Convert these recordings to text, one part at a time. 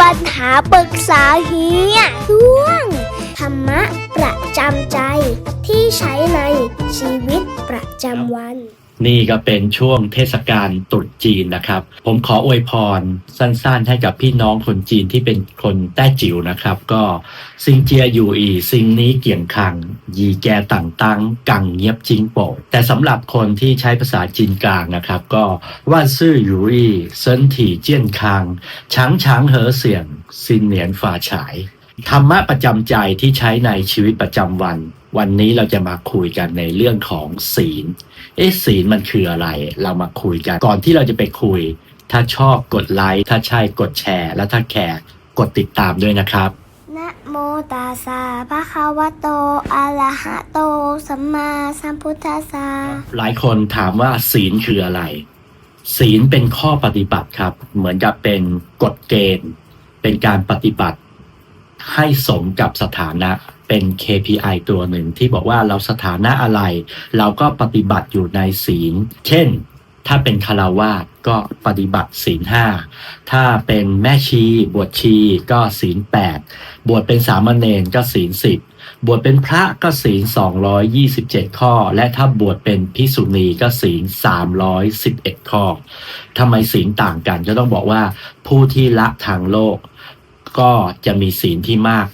ปัญหาปรึกษาเฮียช่วง ธรรมะประจำใจที่ใช้ในชีวิตประจำวัน นี่ก็เป็นช่วงเทศกาลตรุษจีนนะครับ ผมขออวยพรสั้นๆ ให้กับพี่น้องคนจีนที่เป็นคนแต้จิ๋วนะครับ ก็ซิงเจียอยู่อีซิงนี้เกี่ยงคัง ยีแกต่างตังกังเงียบจิงโปแต่สำหรับคนที่ใช้ภาษาจีนกลางนะครับ ก็ว่านซื่ออยู่อีเซินถี่เจี้ยนคังช้างช้างเหอเสียงซินเหนียนฝ่าฉาย ธรรมะประจำใจที่ใช้ในชีวิตประจำวัน วันนี้เราจะมาคุยกันในเรื่องของศีล เอ๊ะศีลมันคืออะไร เรามาคุยกัน ก่อนที่เราจะไปคุย ถ้าชอบกดไลค์ ถ้าใช่กดแชร์ และถ้าแคร์กดติดตามด้วยนะครับ นะโมตัสสะภะคะวะโต อะระหะโต สัมมาสัมพุทธัสสะ หลายคนถามว่าศีลคืออะไร ศีลเป็นข้อปฏิบัติครับ เหมือนกับเป็นกฎเกณฑ์ เป็นการปฏิบัติ ให้สมกับสถานะ เป็น KPI ตัวหนึ่งที่บอกว่าเราสถานะอะไร เราก็ปฏิบัติอยู่ในศีล เช่น ถ้าเป็นคารวาสก็ปฏิบัติศีลห้าถ้าเป็นแม่ชีบวชชีก็ศีลแปดบวชเป็นสามเณรก็ศีลสิบบวชเป็นพระก็ศีล227 ข้อ และถ้าบวชเป็นพิสุณีก็ศีล311 ข้อทำไมศีลต่างกันก็ต้องบอกว่าผู้ที่ละทางโลก ก็จะมีศีลที่มาก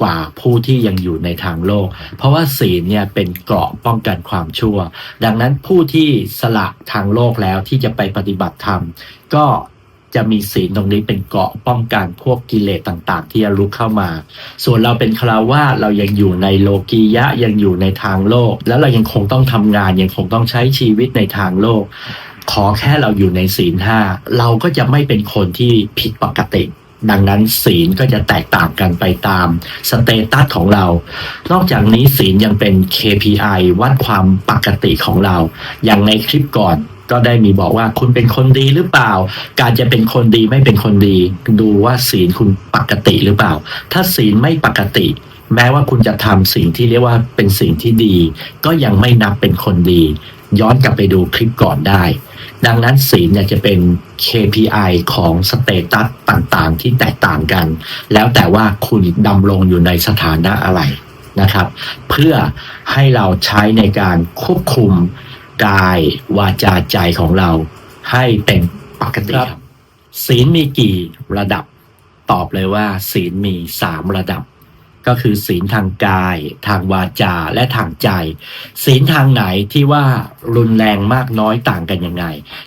กว่าผู้ที่ยังอยู่ในทางโลก เพราะว่าศีลเนี่ยเป็นเกราะป้องกันความชั่ว ดังนั้นผู้ที่สละทางโลกแล้วที่จะไปปฏิบัติธรรม ก็จะมีศีลตรงนี้เป็นเกราะป้องกันพวกกิเลสต่างๆ ที่จะลุกเข้ามา ส่วนเราเป็นคารวาสเรายังอยู่ในโลกียะยังอยู่ในทางโลก แล้วเรายังคงต้องทำงานยังคงต้องใช้ชีวิตในทางโลก ขอแค่เราอยู่ในศีลห้าเราก็จะไม่เป็นคนที่ผิดปกติ ดังนั้นศีลก็จะแตกต่างกันไปตามสเตตัสของเรา นอกจากนี้ศีลยังเป็น KPI วัดความปกติของเรา อย่างในคลิปก่อนก็ได้มีบอกว่าคุณเป็นคนดีหรือเปล่า การจะเป็นคนดีไม่เป็นคนดี ดูว่าศีลคุณปกติหรือเปล่า ถ้าศีลไม่ปกติ แม้ว่าคุณจะทำสิ่งที่เรียกว่าเป็นสิ่งที่ดี ก็ยังไม่นับเป็นคนดี ย้อนกลับไปดูคลิปก่อนได้ ดังนั้นศีลเนี่ยจะเป็น KPI ของสเตตัสต่างๆ ที่แตกต่างกัน แล้วแต่ว่าคุณดำรงอยู่ในสถานะอะไรนะครับ เพื่อให้เราใช้ในการควบคุมกายวาจาใจของเราให้เป็นปกติครับศีลมีกี่ระดับ ตอบเลยว่าศีลมีสามระดับ ก็คือศีลทางกาย ทางวาจาและทางใจ ศีลทางไหนที่ว่ารุนแรงมากน้อยต่างกันยังไง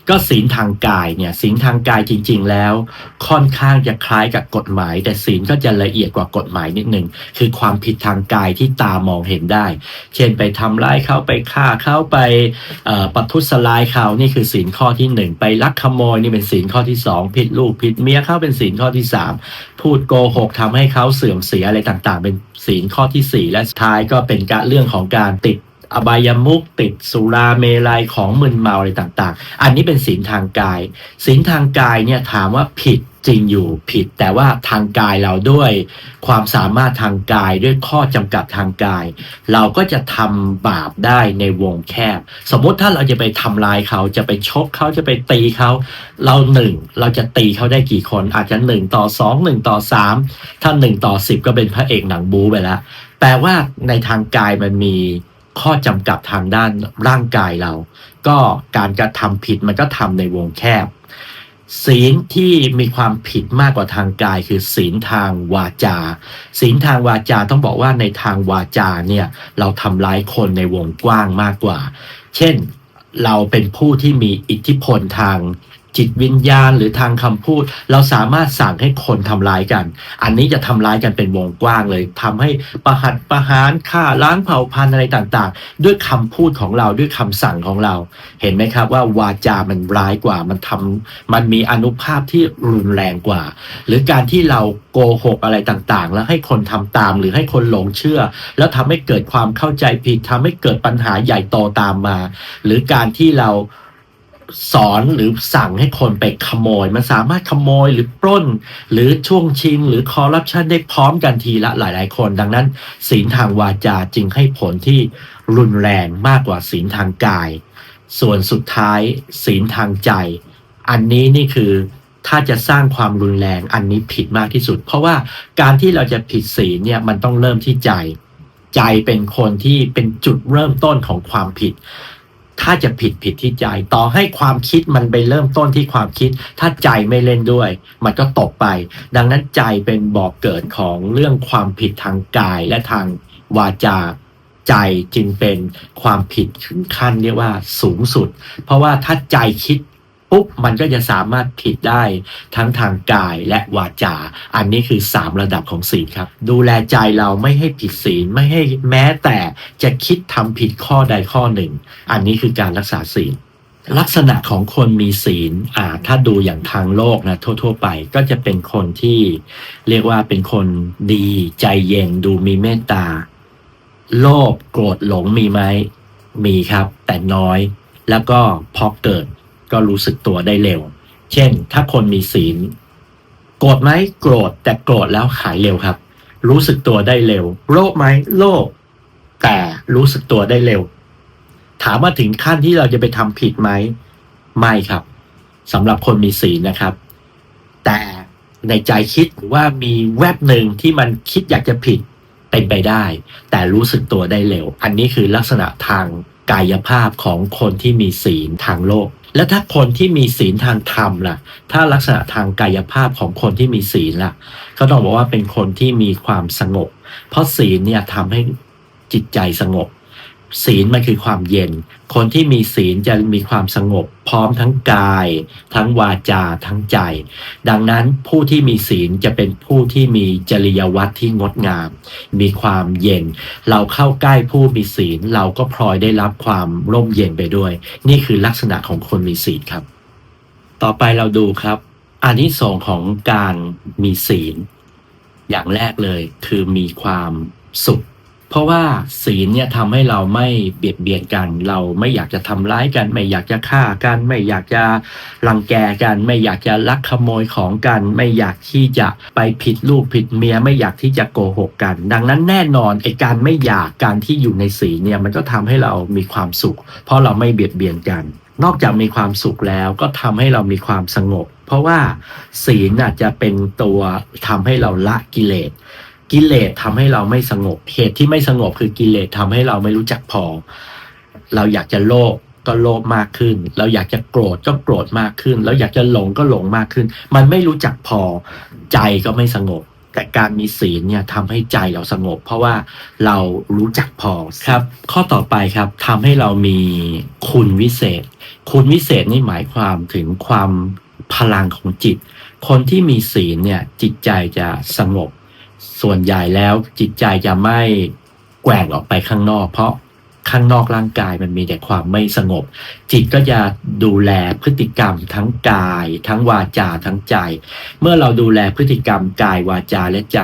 ก็ศีลทางกายเนี่ยศีลทางกายจริง ๆ แล้ว ค่อนข้างจะคล้ายกับกฎหมาย แต่ศีลก็จะละเอียดกว่ากฎหมายนิดหนึ่งคือความผิดทางกายที่ตามองเห็นได้ เช่นไปทำร้ายเขาไปฆ่าเขาไปประทุษร้ายเขานี่คือศีลข้อที่หนึ่งไปลักขโมยนี่เป็นศีลข้อที่สองผิดลูกผิดเมียเขาเป็นศีลข้อที่สามพูดโกหกทำให้เขาเสื่อมเสียอะไรต่างเป็นศีลข้อที่สี่และสุดท้ายก็เป็นการเรื่องของการติดอบายามุกติดสุราเมลัยของมึนเมาอะไรต่างๆ อันนี้เป็นศีลทางกาย ศีลทางกายเนี่ยถามว่าผิด จริงอยู่ผิด แต่ว่าทางกายเราด้วย ความสามารถทางกายด้วยข้อจำกัดทางกาย เราก็จะทำบาปได้ในวงแคบ สมมติถ้าเราจะไปทำลายเขาจะไปชกเขาจะไปตีเขาเราหนึ่งเราจะตีเขาได้กี่คน อาจจะหนึ่งต่อสองหนึ่งต่อสามถ้าหนึ่งต่อสิบก็เป็นพระเอกหนังบูไปแล้วแปลว่าในทางกายมันมีข้อจำกัดทางด้านร่างกายเรา ก็การกระทำผิดมันก็ทำในวงแคบ ศีลที่มีความผิดมากกว่าทางกาย คือศีลทางวาจา ศีลทางวาจาต้องบอกว่าในทางวาจาเนี่ยเราทำร้ายคนในวงกว้างมากกว่า เช่นเราเป็นผู้ที่มีอิทธิพลทาง จิตวิญญาณหรือทางคำพูด เราสามารถสั่งให้คนทำร้ายกัน อันนี้จะทำร้ายกันเป็นวงกว้างเลยทำให้ประหัตประหารฆ่าล้างเผ่าพันธุ์อะไรต่างๆ ด้วยคำพูดของเราด้วยคำสั่งของเรา เห็นไหมครับว่าวาจามันร้ายกว่ามันทำมันมีอนุภาพที่รุนแรงกว่า หรือการที่เราโกหกอะไรต่างๆ แล้วให้คนทำตามหรือให้คนหลงเชื่อ แล้วทำให้เกิดความเข้าใจผิดทำให้เกิดปัญหาใหญ่โตตามมา หรือการที่เรา สอนหรือสั่งให้คนไปขโมย มันสามารถขโมยหรือปล้น หรือช่วงชิง หรือคอร์รัปชันได้พร้อมกันทีละหลาย ๆ คน ดังนั้นศีลทางวาจาจึงให้ผลที่รุนแรงมากกว่าศีลทางกาย ส่วนสุดท้ายศีลทางใจ อันนี้นี่คือถ้าจะสร้างความรุนแรงอันนี้ผิดมากที่สุด เพราะว่าการที่เราจะผิดศีลเนี่ยมันต้องเริ่มที่ใจ ใจเป็นคนที่เป็นจุดเริ่มต้นของความผิด ถ้าจะผิดผิดที่ใจ ต่อให้ความคิดมันไปเริ่มต้นที่ความคิด ถ้าใจไม่เล่นด้วย มันก็ตกไป ดังนั้นใจเป็นบอกเกิดของเรื่องความผิดทางกายและทางวาจาใจจึงเป็นความผิดถึงขั้นเรียกว่าสูงสุด เพราะว่าถ้าใจคิด ปุ๊บมันก็จะสามารถผิดได้ทั้งทางกายและวาจา อันนี้คือสามระดับของศีลครับ ดูแลใจเราไม่ให้ผิดศีลไม่ให้แม้แต่จะคิดทำผิดข้อใดข้อหนึ่ง อันนี้คือการรักษาศีลลักษณะของคนมีศีลอ่าถ้าดูอย่างทางโลกนะทั่ว ๆ ไปก็จะเป็นคนที่เรียกว่าเป็นคนดีใจเย็นดูมีเมตตา โลภโกรธหลงมีไหมมีครับ แต่น้อยแล้วก็พอเกิด ก็รู้สึกตัวได้เร็ว เช่น ถ้าคนมีศีล โกรธไหมโกรธแต่โกรธแล้วหายเร็วครับ รู้สึกตัวได้เร็วโลภไหมโลภแต่รู้สึกตัวได้เร็ว ถามว่าถึงขั้นที่เราจะไปทำผิดไหมไม่ครับสำหรับคนมีศีลนะครับ แต่ในใจคิดว่ามีแวบหนึ่งที่มันคิดอยากจะผิดเป็นไปได้ แต่รู้สึกตัวได้เร็ว อันนี้คือลักษณะทางกายภาพของคนที่มีศีลทางโลก และถ้าคนที่มีศีลทางธรรมล่ะ ถ้าลักษณะทางกายภาพของคนที่มีศีลล่ะ ก็ต้องบอกว่าเป็นคนที่มีความสงบ เพราะศีลเนี่ยทำให้จิตใจสงบ ศีลมันคือความเย็น คนที่มีศีลจะมีความสงบ พร้อมทั้งกาย ทั้งวาจาทั้งใจ ดังนั้นผู้ที่มีศีลจะเป็นผู้ที่มีจริยวัตรที่งดงาม มีความเย็น เราเข้าใกล้ผู้มีศีลเราก็พลอยได้รับความร่มเย็นไปด้วย นี่คือลักษณะของคนมีศีลครับ ต่อไปเราดูครับอานิสงส์ของการมีศีล อย่างแรกเลยคือมีความสุข เพราะว่าศีลเนี่ยทำให้เราไม่เบียดเบียนกัน เราไม่อยากจะทำร้ายกัน ไม่อยากจะฆ่ากัน ไม่อยากจะรังแกกัน ไม่อยากจะลักขโมยของกัน ไม่อยากที่จะไปผิดลูกผิดเมีย ไม่อยากที่จะโกหกกัน ดังนั้นแน่นอนไอ้การไม่อยากการที่อยู่ในศีลเนี่ยมันก็ทำให้เรามีความสุข เพราะเราไม่เบียดเบียนกันนอกจากมีความสุขแล้วก็ทำให้เรามีความสงบ เพราะว่าศีลน่ะจะเป็นตัวทำให้เราละกิเลส กิเลสทำให้เราไม่สงบ เหตุที่ไม่สงบคือกิเลสทำให้เราไม่รู้จักพอ เราอยากจะโลภก็โลภมากขึ้น เราอยากจะโกรธก็โกรธมากขึ้น เราอยากจะหลงก็หลงมากขึ้น มันไม่รู้จักพอ ใจก็ไม่สงบ แต่การมีศีลเนี่ยทำให้ใจเราสงบ เพราะว่าเรารู้จักพอครับ ข้อต่อไปครับทำให้เรามีคุณวิเศษ คุณวิเศษนี่หมายความถึงความพลังของจิต คนที่มีศีลเนี่ยจิตใจจะสงบ ส่วนใหญ่แล้วจิตใจจะไม่แกว่งออกไปข้างนอก เพราะข้างนอกร่างกายมันมีแต่ความไม่สงบ จิตก็จะดูแลพฤติกรรมทั้งกาย ทั้งวาจาทั้งใจ เมื่อเราดูแลพฤติกรรมกายวาจาและใจ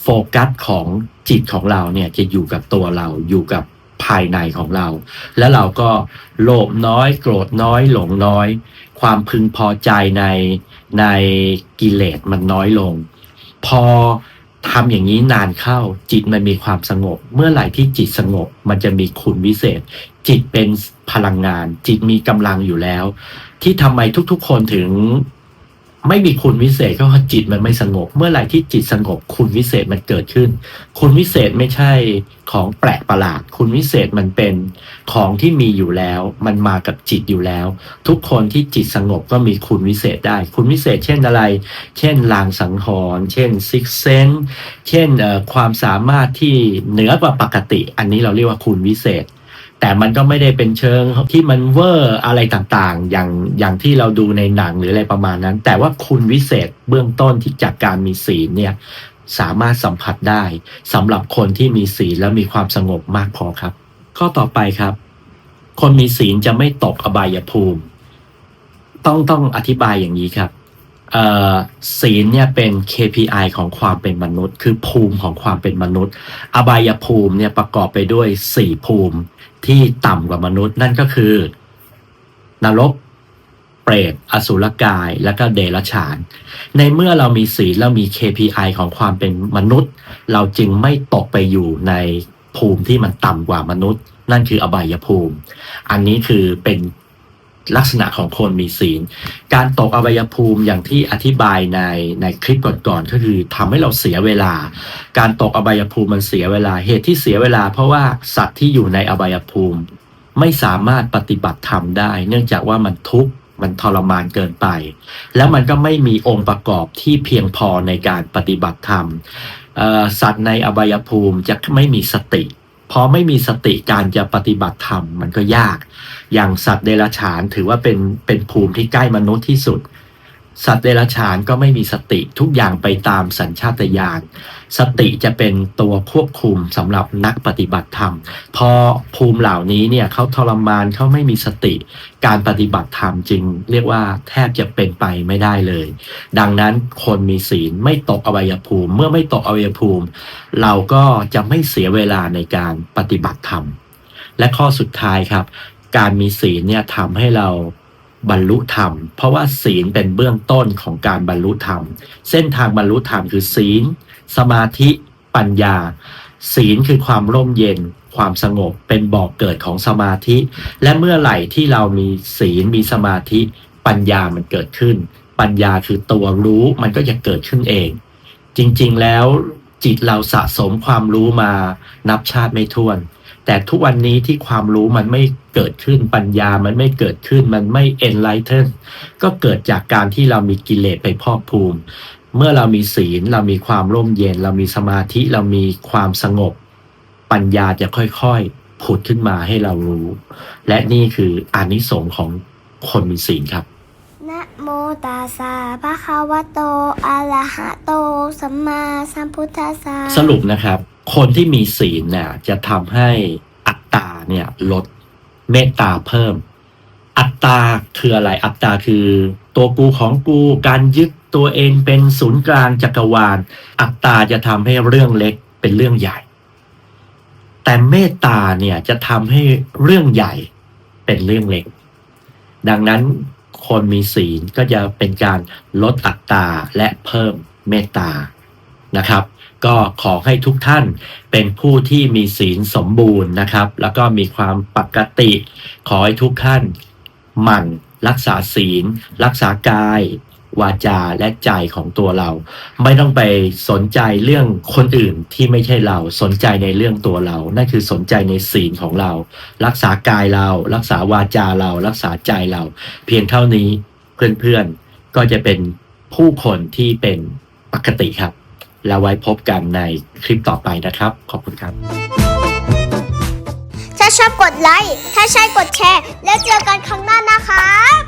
โฟกัสของจิตของเราเนี่ยจะอยู่กับตัวเราอยู่กับภายในของเรา แล้วเราก็โลภน้อย โกรธน้อย หลงน้อย ความพึงพอใจในในกิเลสมันน้อยลง พอ ทำอย่างนี้นานเข้าจิตมันมีความสงบ เมื่อไหร่ที่จิตสงบ มันจะมีคุณวิเศษ จิตเป็นพลังงาน จิตมีกำลังอยู่แล้ว ที่ทำไมทุกๆคนถึง ไม่มีคุณวิเศษก็เพราะจิตมันไม่สงบ เมื่อไหร่ที่จิตสงบ คุณวิเศษมันเกิดขึ้น คุณวิเศษไม่ใช่ของแปลกประหลาด คุณวิเศษมันเป็นของที่มีอยู่แล้ว มันมากับจิตอยู่แล้ว ทุกคนที่จิตสงบก็มีคุณวิเศษได้ คุณวิเศษ เช่นอะไร เช่นลางสังหรณ์เช่นซิกเซนเช่นความสามารถที่เหนือกว่าปกติ อันนี้เราเรียกว่าคุณวิเศษ แต่มันก็ไม่ได้เป็นเชิงที่มันเวอร์อะไรต่างๆ อย่างอย่างที่เราดูในหนังหรืออะไรประมาณนั้น แต่ว่าคุณวิเศษเบื้องต้นที่จากการมีศีลเนี่ยสามารถสัมผัสได้สำหรับคนที่มีศีลแล้วมีความสงบมากพอครับ ข้อต่อไปครับ คนมีศีลจะไม่ตกอบายภูมิ ต้องต้องอธิบายอย่างนี้ครับศีลเนี่ยเป็น KPI ของความเป็นมนุษย์ คือภูมิของความเป็นมนุษย์ อบายภูมิเนี่ยประกอบไปด้วยสี่ภูมิ ที่ต่ำกว่ามนุษย์นั่นก็คือ นรก เปรตอสุรกาย และก็เดรัจฉาน ในเมื่อเรามีศีลแล้วมี KPI ของความเป็นมนุษย์ เราจึงไม่ตกไปอยู่ในภูมิที่มันต่ำกว่ามนุษย์ นั่นคืออบายภูมิ อันนี้คือเป็น ลักษณะของคนมีศีล การตกอบายภูมิอย่างที่อธิบายในในคลิปก่อนๆก็คือทำให้เราเสียเวลา การตกอบายภูมิมันเสียเวลา เหตุที่เสียเวลา เพราะว่าสัตว์ที่อยู่ในอบายภูมิ ไม่สามารถปฏิบัติธรรมได้ เนื่องจากว่ามันทุกข์มันทรมานเกินไป แล้วมันก็ไม่มีองค์ประกอบที่เพียงพอในการปฏิบัติธรรมสัตว์ในอบายภูมิจะไม่มีสติ พอไม่มีสติการจะปฏิบัติธรรมมันก็ยาก อย่างสัตว์เดรัจฉานถือว่าเป็นเป็นภูมิที่ใกล้มนุษย์ที่สุด สัตว์เดรัจฉานก็ไม่มีสติทุกอย่างไปตามสัญชาตญาณสติจะเป็นตัวควบคุมสำหรับนักปฏิบัติธรรม พอภูมิเหล่านี้เนี่ยเขาทรมานเขาไม่มีสติ การปฏิบัติธรรมจึงเรียกว่าแทบจะเป็นไปไม่ได้เลย ดังนั้นคนมีศีลไม่ตกอวัยภูมิ เมื่อไม่ตกอวัยภูมิ เราก็จะไม่เสียเวลาในการปฏิบัติธรรม และข้อสุดท้ายครับ การมีศีลเนี่ยทำให้เรา บรรลุธรรม เพราะว่าศีลเป็นเบื้องต้นของการบรรลุธรรม เส้นทางบรรลุธรรมคือศีล สมาธิปัญญา ศีลคือความร่มเย็น ความสงบเป็นบ่อกเกิดของสมาธิ และเมื่อไหร่ที่เรามีศีลมีสมาธิปัญญามันเกิดขึ้น ปัญญาคือตัวรู้มันก็จะเกิดขึ้นเอง จริงๆแล้วจิตเราสะสมความรู้มานับชาติไม่ถ้วน แต่ทุกวันนี้ที่ความรู้มันไม่เกิดขึ้นปัญญามันไม่เกิดขึ้นมันไม่ enlighten ก็เกิดจากการที่เรามีกิเลสไปพอกภูมิ เมื่อเรามีศีลเรามีความร่มเย็น เรามีสมาธิเรามีความสงบ ปัญญาจะค่อยๆผุดขึ้นมาให้เรารู้ และนี่คืออานิสงส์ของคนมีศีลครับ นะโมตัสสะภะคะวะโตอะระหะโต สัมมาสัมพุทธัสสะสรุปนะครับ คนที่มีศีลเนี่ยจะทำให้อัตตาเนี่ยลดเมตตาเพิ่ม อัตตาคืออะไรอัตตาคือ ตัวกูของกูการยึดตัวเองเป็นศูนย์กลางจักรวาล อัตตาจะทำให้เรื่องเล็กเป็นเรื่องใหญ่ แต่เมตตาเนี่ยจะทำให้เรื่องใหญ่เป็นเรื่องเล็ก ดังนั้น คนมีศีลก็จะเป็นการลดอัตตาและเพิ่มเมตตานะครับ ก็ขอให้ทุกท่านเป็นผู้ที่มีศีลสมบูรณ์นะครับ แล้วก็มีความปกติ ขอให้ทุกท่านหมั่นรักษาศีล รักษากาย วาจาและใจของตัวเรา ไม่ต้องไปสนใจเรื่องคนอื่นที่ไม่ใช่เราสนใจในเรื่องตัวเรา นั่นคือสนใจในศีลของเรา รักษากายเรา รักษาวาจาเรา รักษาใจเรา เพียงเท่านี้เพื่อนๆก็จะเป็นผู้คนที่เป็นปกติครับ แล้วไว้พบกันในคลิปต่อไปนะครับ ขอบคุณครับ ถ้าชอบกดไลค์ถ้าใช่กดแชร์ แล้วเจอกันครั้งหน้านะครับ